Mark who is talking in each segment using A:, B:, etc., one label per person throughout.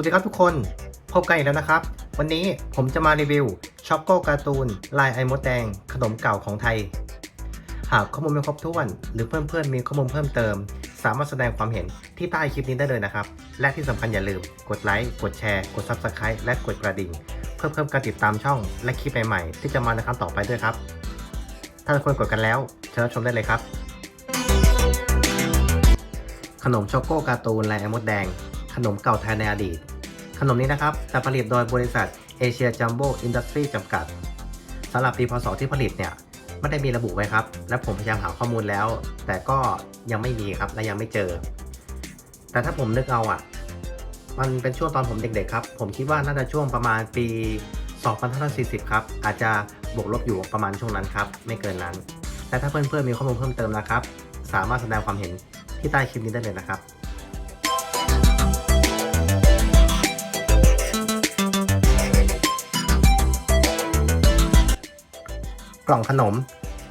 A: สวัสดีครับทุกคน พบกันอีกแล้วนะครับ วันนี้ผมจะมารีวิวช็อกโกการ์ตูนลายไอมดแดงขนมเก่าของไทย หากข้อมูลไม่ครบถ้วน หรือเพื่อนๆมีข้อมูลเพิ่มเติม สามารถแสดงความเห็นที่ใต้คลิปนี้ได้เลยนะครับ และที่สำคัญอย่าลืมกดไลค์กดแชร์กด Subscribe และกดกระดิ่ง เพื่อเพิ่มการติดตามช่องและคลิปใหม่ๆที่จะมาในครั้งต่อไปด้วยครับ ถ้าทุกคนกดกันแล้วเชิญชมได้เลยครับ ขนมช็อกโกการ์ตูนลายไอมดแดง ขนมเก่าไทยในอดีต ขนมนี้นะครับจะผลิตโดยบริษัทเอเชียจัมโบ้อินดัสทรีจำกัดสำหรับปีพศที่ผลิตเนี่ยไม่ได้มีระบุไว้ครับ และผมพยายามหาข้อมูลแล้ว แต่ก็ยังไม่มีครับและยังไม่เจอ แต่ถ้าผมนึกเอาอะ มันเป็นช่วงตอนผมเด็กๆครับ ผมคิดว่าน่าจะช่วงประมาณปี2540 ครับ อาจจะบวกลบอยู่ประมาณช่วงนั้นครับ ไม่เกินนั้น แต่ถ้าเพื่อนๆมีข้อมูลเพิ่มเติมนะครับ สามารถแสดงความเห็นที่ใต้คลิปนี้ได้เลยนะครับ กล่องขนม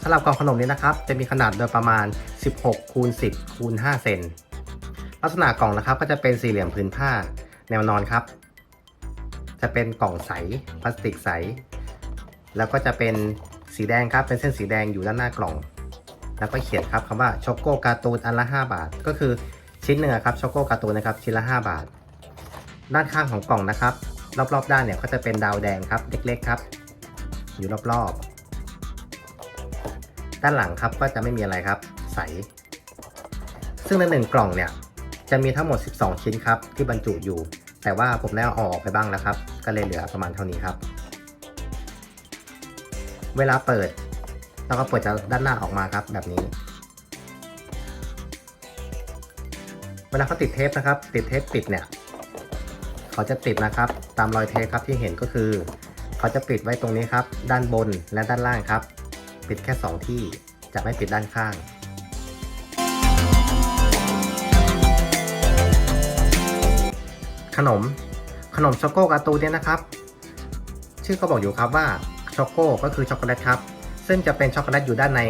A: สำหรับกล่องขนมนี้นะครับ จะมีขนาดโดยประมาณ 16คูณ10คูณ5เซนลักษณะกล่องนะครับก็จะเป็นสี่เหลี่ยมผืนผ้าแนวนอนครับ จะเป็นกล่องใสพลาสติกใส แล้วก็จะเป็นสีแดงครับ เป็นเส้นสีแดงอยู่ด้านหน้ากล่อง แล้วก็เขียนครับคำว่าช็อกโกการ์ตูนอันละ 5 บาท ก็คือชิ้นหนึ่งครับช็อกโกการ์ตูนนะครับชิ้นละ 5 บาท ด้านข้างของกล่องนะครับ รอบๆด้านเนี่ยก็จะเป็นดาวแดงครับเล็กๆครับ อยู่รอบๆ ด้านหลังครับก็จะไม่มีอะไรครับ ใส ซึ่งในหนึ่งกล่องเนี่ยจะมีทั้งหมด 12 ชิ้นครับที่บรรจุอยู่ แต่ว่าผมได้เอาออกไปบ้างแล้วครับ ก็เลยเหลือประมาณเท่านี้ครับ เวลาเปิดเราก็เปิดจากด้านหน้าออกมาครับ แบบนี้ เวลาเขาติดเทปนะครับ ติดเทปปิดเนี่ยเขาจะติดนะครับ ตามรอยเทปครับที่เห็นก็คือ เขาจะปิดไว้ตรงนี้ครับ ด้านบนและด้านล่างครับ ปิดแค่ 2 ที่ จะไม่ปิดด้านข้าง ขนม ขนมช็อกโกการ์ตูนเนี่ยนะครับ ชื่อก็บอกอยู่ครับว่าช็อกโกก็คือช็อกโกแลตครับ ซึ่งจะเป็นช็อกโกแลตอยู่ด้านใน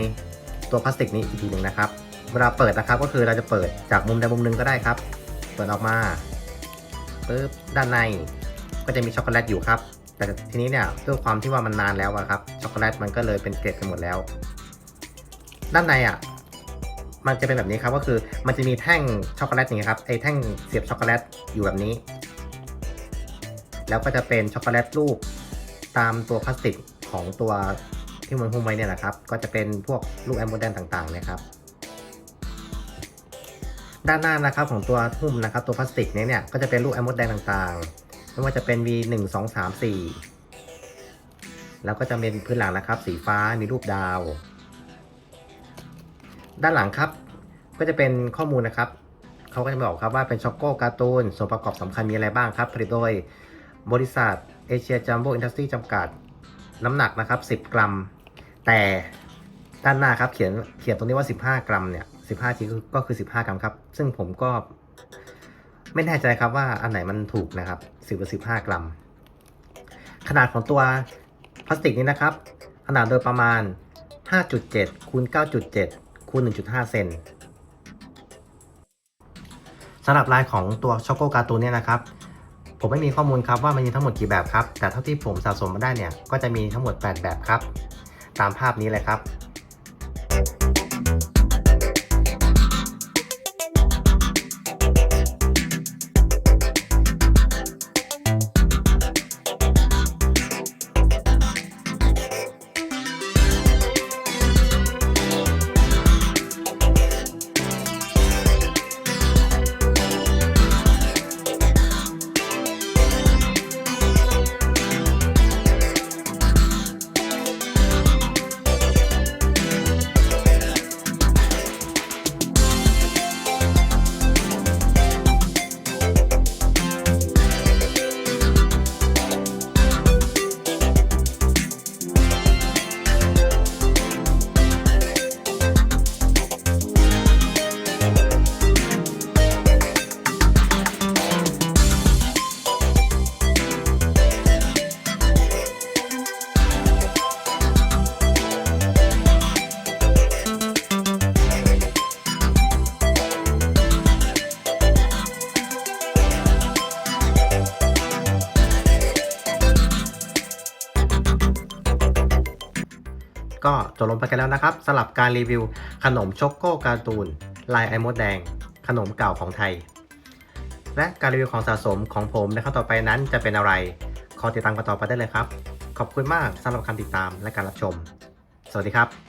A: ตัวพลาสติกนี้อีกทีหนึ่งนะครับ เวลาเปิดนะครับก็คือเราจะเปิดจากมุมใดมุมหนึ่งก็ได้ครับ เปิดออกมาปึ๊บด้านในก็จะมีช็อกโกแลตอยู่ครับ แต่ทีนี้เนี่ยด้วยความที่ว่ามันนานแล้วครับช็อกโกแลตมันก็เลยเป็นเกล็ดกันหมดแล้ว ด้านในอะมันจะเป็นแบบนี้ครับก็คือมันจะมีแท่งช็อกโกแลตอย่างเงี้ยครับไอ้แท่งเสียบช็อกโกแลตอยู่แบบนี้ แล้วก็จะเป็นช็อกโกแลตรูปตามตัวพลาสติกของตัวที่มันหุ้มไว้เนี่ยนะครับ ก็จะเป็นพวกลูกแอมโมเดนต่างๆนะครับ ด้านหน้านะครับของตัวหุ้มนะครับ ตัวพลาสติกนี้เนี่ยก็จะเป็นลูกแอมโมเดนต่างๆ ไม่ว่าจะเป็น V 1 2 3 4 แล้วก็จะเป็นพื้นหลังนะครับ สีฟ้ามีรูปดาว ด้านหลังครับ ก็จะเป็นข้อมูลนะครับเขาก็จะบอกครับว่าเป็นช็อกโกการ์ตูนส่วนประกอบสำคัญมีอะไรบ้างครับ ผลิตโดยบริษัทเอเชียจัมโบ้อินดัสทรีจำกัด น้ำหนักนะครับ 10 กรัม แต่ด้านหน้าครับเขียนเขียนตรงนี้ว่า 15 กรัมเนี่ย 15จริงก็คือ 15 กรัมครับ ซึ่งผมก็ ไม่แน่ใจครับว่าอันไหนมันถูกนะครับ10หรือ15กรัม ขนาดของตัวพลาสติกนี้นะครับ ขนาดโดยประมาณ 5.7คูณ9.7คูณ1.5 เซนสำหรับลายของตัวช็อกโกการ์ตูนเนี่ยนะครับ ผมไม่มีข้อมูลครับว่ามันมีทั้งหมดกี่แบบครับ แต่เท่าที่ผมสะสมมาได้เนี่ย ก็จะมีทั้งหมด 8 แบบครับ ตามภาพนี้เลยครับ จบลงไปกันแล้วนะครับสำหรับการรีวิวขนมช็อกโกการ์ตูน ลายไอมดแดง ขนมเก่าของไทย และการรีวิวของสะสมของผมในครั้งต่อไปนั้นจะเป็นอะไร ขอติดตามกันต่อไปได้เลยครับ ขอบคุณมากสำหรับการติดตามและการรับชม สวัสดีครับ